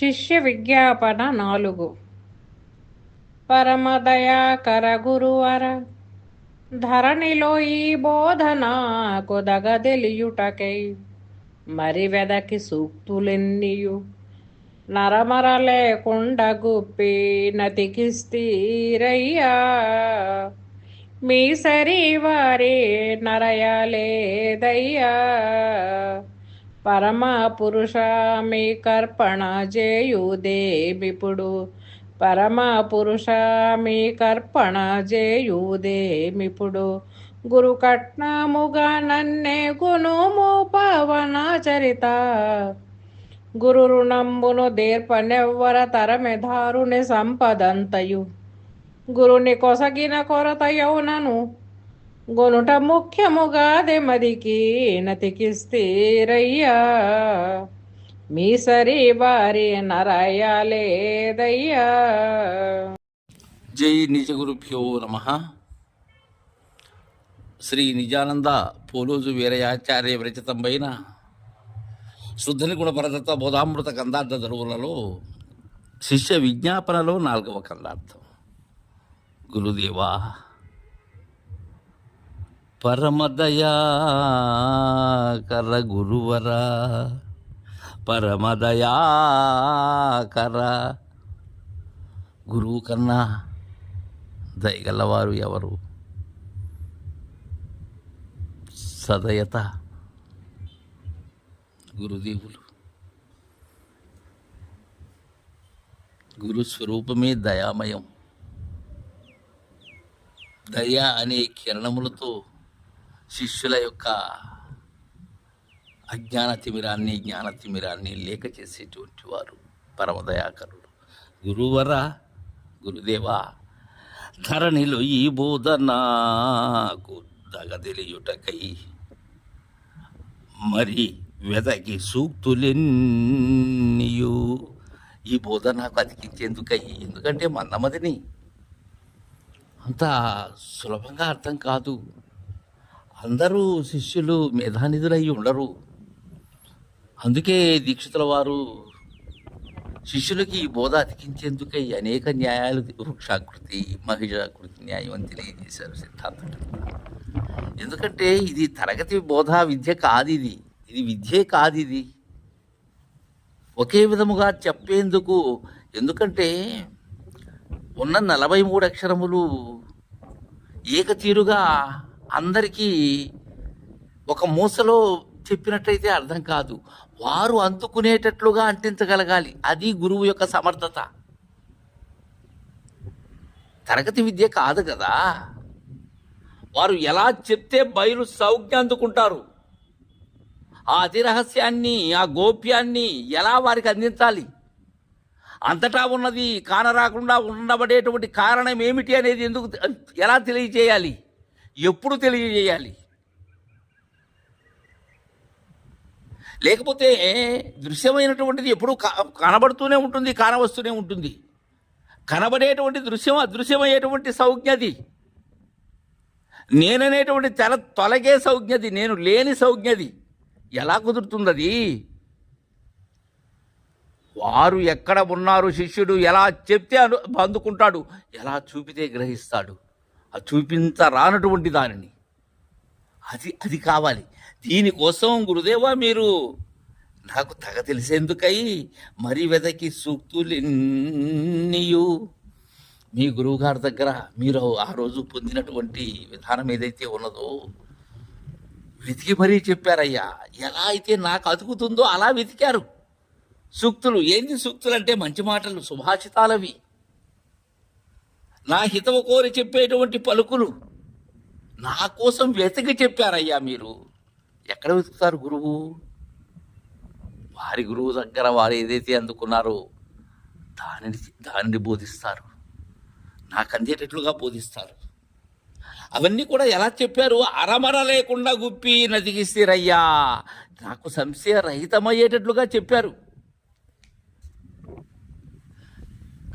శిష్య విజ్ఞాపన నాలుగు. పరమదయాకర గురువర ధరణిలో ఈ బోధన దగదెలియుటకై మరి వెదకి సూక్తులెన్నియు. నరమర లేకుండ గుప్పి నతికిస్తీరయ్యా మీ సరి వారి నరయలేదయ్యా. పరమ పురుష మీ కర్పణ చేయుదేమిప్పుడు పరమ పురుష మీ కర్పణ చేయుదేమిప్పుడు గురు కట్నముగా నన్నే గుణము పవన చరిత. గురు రుణంబును దేర్పనెవ్వర తరమెధారుని సంపదంతయు. గురుని కొసగిన కొరత యౌనను గొనుట ముఖ్యముగా దెమదికి నతికిస్తీరయ్యా. మీ సరి వారి నరయలేదయ్యా జై నిజ గురుభ్యో నమ. శ్రీ నిజానంద పోలోజు వీరయాచార్య విరచితంబైన శుద్ధని గుణ బోధామృత కందార్థ ధరువులలో శిష్య విజ్ఞాపనలో నాలుగవ కందార్థం. గురుదేవా పరమదయా కర గురువరా పరమదయా కర గురువు కన్నా దయగలవారు ఎవరు? సదయత గురుదేవులు. గురు స్వరూపమే దయామయం. దయ అనే కిరణములతో శిష్యుల యొక్క అజ్ఞాన తిమిరాన్ని జ్ఞాన తిమిరాన్ని లేక చేసేటువంటి వారు పరమదయాకరుడు. గురువర గురుదేవా ధరణిలో ఈ బోధనాకు దగదెలియుటకై మరి వెదకి సూక్తులెన్నియు. ఈ బోధ నాకు అతికించేందుకై. ఎందుకంటే మందమదిని అంత సులభంగా అర్థం కాదు. అందరూ శిష్యులు మేధానిధులై ఉండరు. అందుకే దీక్షితుల వారు శిష్యులకి బోధ అతికించేందుకై అనేక న్యాయాలు వృక్షాకృతి మహిళాకృతి న్యాయం అని తెలియజేశారు సిద్ధాంతం. ఎందుకంటే ఇది తరగతి బోధ విద్య కాదు ఇది ఇది విద్యే కాదు ఇది ఒకే విధముగా చెప్పేందుకు ఎందుకంటే ఉన్న నలభై మూడు అక్షరములు ఏకతీరుగా అందరికీ ఒక మూసలో చెప్పినట్టయితే అర్థం కాదు. వారు అందుకునేటట్లుగా అంటించగలగాలి. అది గురువు యొక్క సమర్థత. తరగతి విద్య కాదు కదా. వారు ఎలా చెప్తే బయలు సౌజ్ఞ అందుకుంటారు. ఆ అతి రహస్యాన్ని ఆ గోప్యాన్ని ఎలా వారికి అందించాలి? అంతటా ఉన్నది కానరాకుండా ఉండబడేటువంటి కారణం ఏమిటి అనేది ఎందుకు ఎలా తెలియజేయాలి? ఎప్పుడు తెలియజేయాలి? లేకపోతే దృశ్యమైనటువంటిది ఎప్పుడు కనబడుతూనే ఉంటుంది కానవస్తూనే ఉంటుంది. కనబడేటువంటి దృశ్యం అదృశ్యమయ్యేటువంటి సౌజ్ఞది. నేననేటువంటి తెల తొలగే సౌజ్ఞది నేను లేని సౌజ్ఞది. ఎలా కుదురుతుంది అది వారు ఎక్కడ ఉన్నారు శిష్యుడు ఎలా చెప్తే అను అందుకుంటాడు ఎలా చూపితే గ్రహిస్తాడు? చూపించరానటువంటి రానటువంటి దానిని. అది అది కావాలి. దీనికోసం గురుదేవా మీరు నాకు తగ తెలిసేందుకై మరి వెదకి సూక్తులెన్నీయు. మీ గురువుగారి దగ్గర మీరు ఆ రోజు పొందినటువంటి విధానం ఏదైతే ఉన్నదో వెతికి మరీ చెప్పారయ్యా. ఎలా అయితే నాకు అతుకుతుందో అలా వెతికారు. సూక్తులు ఏంది సూక్తులు అంటే మంచి మాటలు సుభాషితాలవి నా హితవు కోరి చెప్పేటువంటి పలుకులు నా కోసం వెతికి చెప్పారయ్యా మీరు. ఎక్కడ వెతుకుతారు గురువు? వారి గురువు దగ్గర వారు ఏదైతే అందుకున్నారో దానిని దానిని బోధిస్తారు. నాకు అందేటట్లుగా బోధిస్తారు. అవన్నీ కూడా ఎలా చెప్పారు? అరమర లేకుండా గుప్పి నదిగిస్తారయ్యా నాకు సంశయ రహితమయ్యేటట్లుగా చెప్పారు.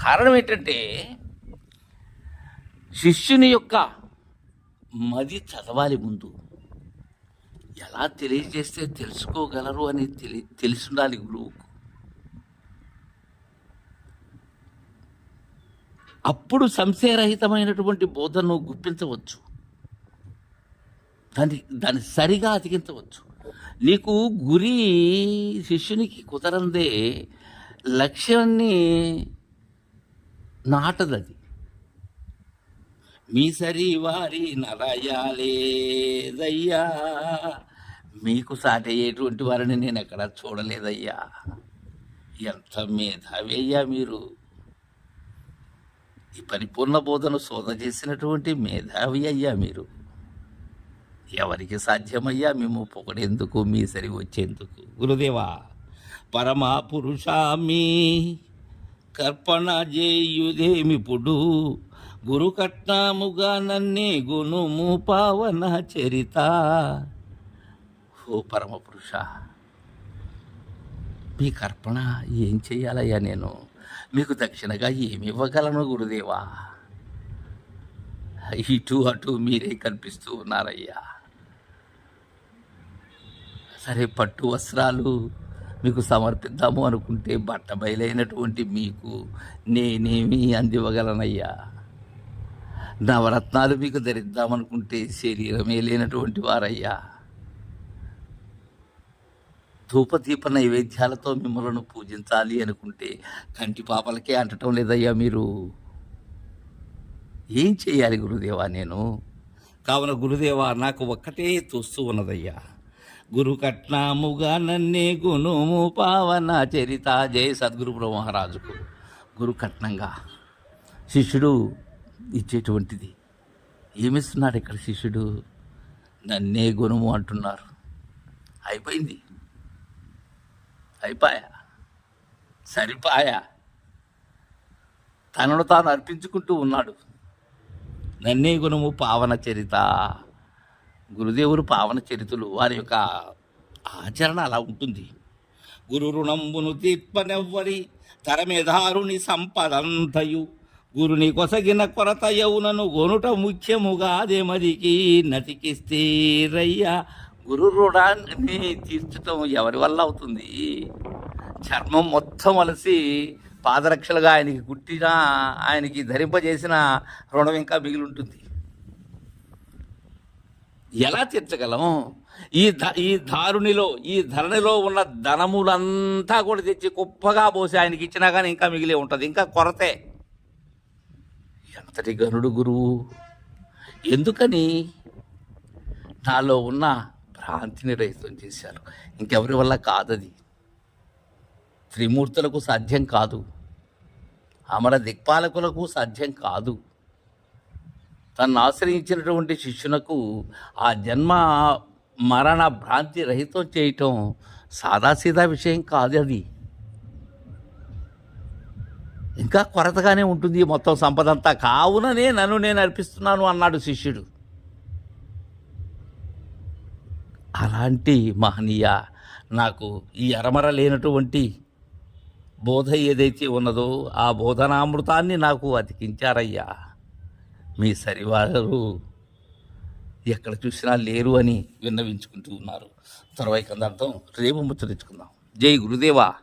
కారణం ఏంటంటే శిష్యుని యొక్క మది చదవాలి ముందు. ఎలా తెలియజేస్తే తెలుసుకోగలరు అని తెలి తెలిసి ఉండాలి గురువుకు అప్పుడు సంశయరహితమైనటువంటి బోధను గుప్పించవచ్చు. దాన్ని దాన్ని సరిగా అతికించవచ్చు నీకు గురి శిష్యునికి కుదరందే లక్ష్యాన్ని నాటదది. మీసరి వారి నరయాలేదయ్యా మీకు సాటి అయ్యేటువంటి వారిని నేను ఎక్కడా చూడలేదయ్యా. ఎంత మేధావి అయ్యా మీరు. ఈ పరిపూర్ణ బోధను శోధ చేసినటువంటి మేధావి అయ్యా మీరు. ఎవరికి సాధ్యమయ్యా మేము పొగడేందుకు మీ సరి వచ్చేందుకు? గురుదేవా పరమా పురుషామి కర్పణ చేయుదేమిపుడు గురు కట్నాముగా నన్నే గుణుము పావన చరిత. ఓ పరమ పురుష మీ కర్పణ ఏం చేయాలయ్యా నేను? మీకు దక్షిణగా ఏమి ఇవ్వగలను గురుదేవా? ఇటు అటు మీరే కనిపిస్తూ ఉన్నారయ్యా. సరే పట్టు వస్త్రాలు మీకు సమర్పిద్దాము అనుకుంటే బట్ట బయలైనటువంటి మీకు నేనేమి అందివ్వగలనయ్యా. నవరత్నాలు మీకు ధరిద్దామనుకుంటే శరీరమే లేనటువంటి వారయ్యా. ధూపదీప నైవేద్యాలతో మిమ్మల్ని పూజించాలి అనుకుంటే కంటి పాపలకే అంటటం లేదయ్యా మీరు. ఏం చేయాలి గురుదేవా నేను? కావున గురుదేవా నాకు ఒక్కటే తోస్తూ ఉన్నదయ్యా. గురు కట్నాముగా నన్నే గుణము పావన చరిత జయ సద్గురు బ్రహ్మ మహారాజుకు గురు కట్నంగా. శిష్యుడు ఇచ్చేటువంటిది. ఏమిస్తున్నాడు ఇక్కడ శిష్యుడు? నన్నే గుణము అంటున్నారు. అయిపోయింది. అయిపోయా? సరిపాయా? తనను తాను అర్పించుకుంటూ ఉన్నాడు. నన్నే గుణము పావన చరిత. గురుదేవులు పావన చరితులు. వారి యొక్క ఆచరణ అలా ఉంటుంది. గురు రుణంబును తీర్పనెవ్వరి? తరమేధారుని సంపదంతయు. గురుని కొసగిన కొరత యవునను గొనుట ముఖ్యముగా అదేమదికి నతికిస్తేరయ్యా గురు రుణాన్ని తీర్చటం ఎవరి వల్ల అవుతుంది? చర్మం మొత్తం వలసి పాదరక్షలుగా ఆయనకి కుట్టిన ఆయనకి ధరింపజేసిన రుణం ఇంకా మిగిలి ఉంటుంది ఎలా తీర్చగలం? ఈ ధ ఈ దారునిలో ఈ ధరణిలో ఉన్న ధనములంతా కూడా తెచ్చి కుప్పగా పోసి ఆయనకి ఇచ్చినా కానీ ఇంకా మిగిలే ఉంటుంది. ఇంకా కొరతే. ఎంతటి గనుడు గురువు? ఎందుకని? నాలో ఉన్న భ్రాంతిని రహితం చేశారు. ఇంకెవరి వల్ల కాదది? త్రిమూర్తులకు సాధ్యం కాదు. అమర దిక్పాలకులకు సాధ్యం కాదు. తను ఆశ్రయించినటువంటి శిష్యునకు ఆ జన్మ మరణ భ్రాంతి రహితం చేయటం సాదాసీదా విషయం కాదు అది ఇంకా కొరతగానే ఉంటుంది మొత్తం సంపద అంతా కావుననే నన్ను నేను అర్పిస్తున్నాను అన్నాడు శిష్యుడు. అలాంటి మహనీయ నాకు ఈ అరమర లేనటువంటి బోధ ఏదైతే ఉన్నదో ఆ బోధనామృతాన్ని నాకు అతికించారయ్యా. మీ సరివారు ఎక్కడ చూసినా లేరు అని విన్నవించుకుంటూ ఉన్నారు. తర్వాత కందార్థం రేపు ముచ్చరించుకుందాం జై గురుదేవా.